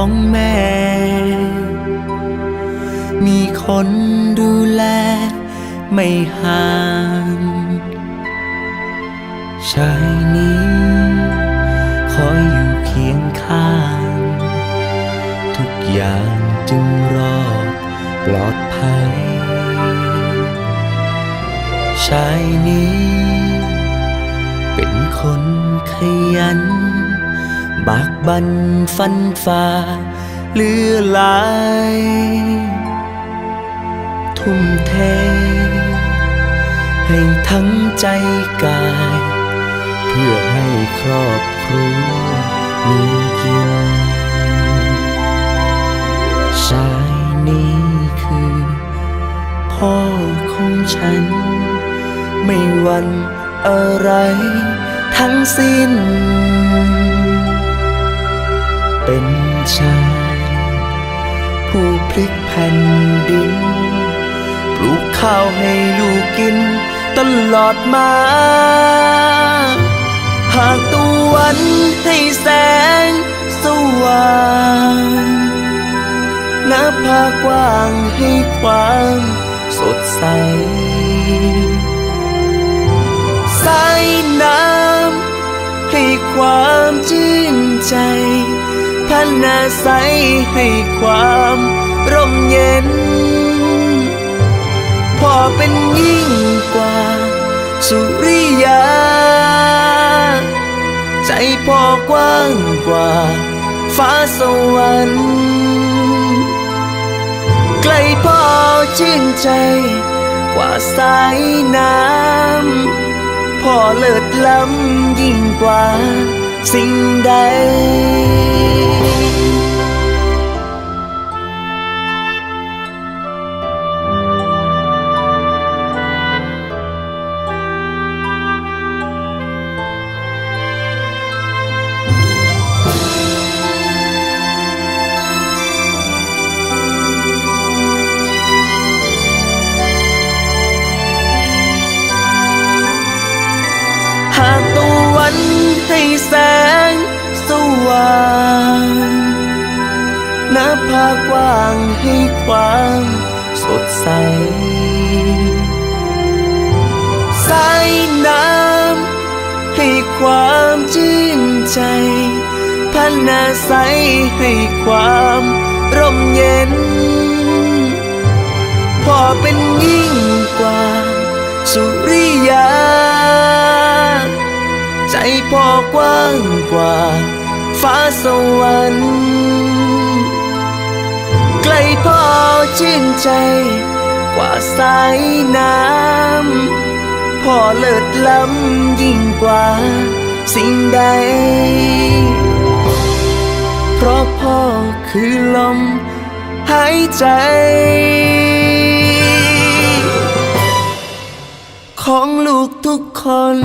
ของแม่ มีคนดูแลไม่ห่างชายนี้คอยอยู่เคียงข้าง ทุกอย่างจึงรอดปลอดภัยชายนี้ เป็นคนขยัน บากบันฟันฝ่าเลือหลาย ทุ่มเท ให้ทั้งใจกาย เพื่อให้ครอบครัวมีกินชายนี้คือ พ่อของฉัน ไม่วันอะไรทั้งสิ้น เป็นชาย ผู้พลิกแผ่นดิน ปลูกข้าวให้ลูกกิน ตลอดมา หากตะวันให้แสงสว่างหน้าผากว้างให้ความสดใสสายน้ำให้ความชื่นใจ พันนาใสให้ความร่มเย็น พ่อเป็นยิ่งกว่า สุริยา ใจพ่อกว้างกว่า ฟ้าสวรรค์ใกล้พ่อชื่นใจ กว่าสายน้ำพ่อเลิศล้ำยิ่งกว่า สิ่ง ให้แสงสว่างน้าผากว้างให้ความสดใส สายน้ำให้ความชื่นใจพันนาใสให้ความร่มเย็น พอเป็นยิ่งกว่า พ่อกว้างกว่า ฟ้าสวรรค์ใกลพ่อชื่นใจ กว่าสายน้ำพ่อเลิศล้ำยิ่งกว่า สิ่งใด เพราะพ่อคือลมหายใจ ของลูกทุกคน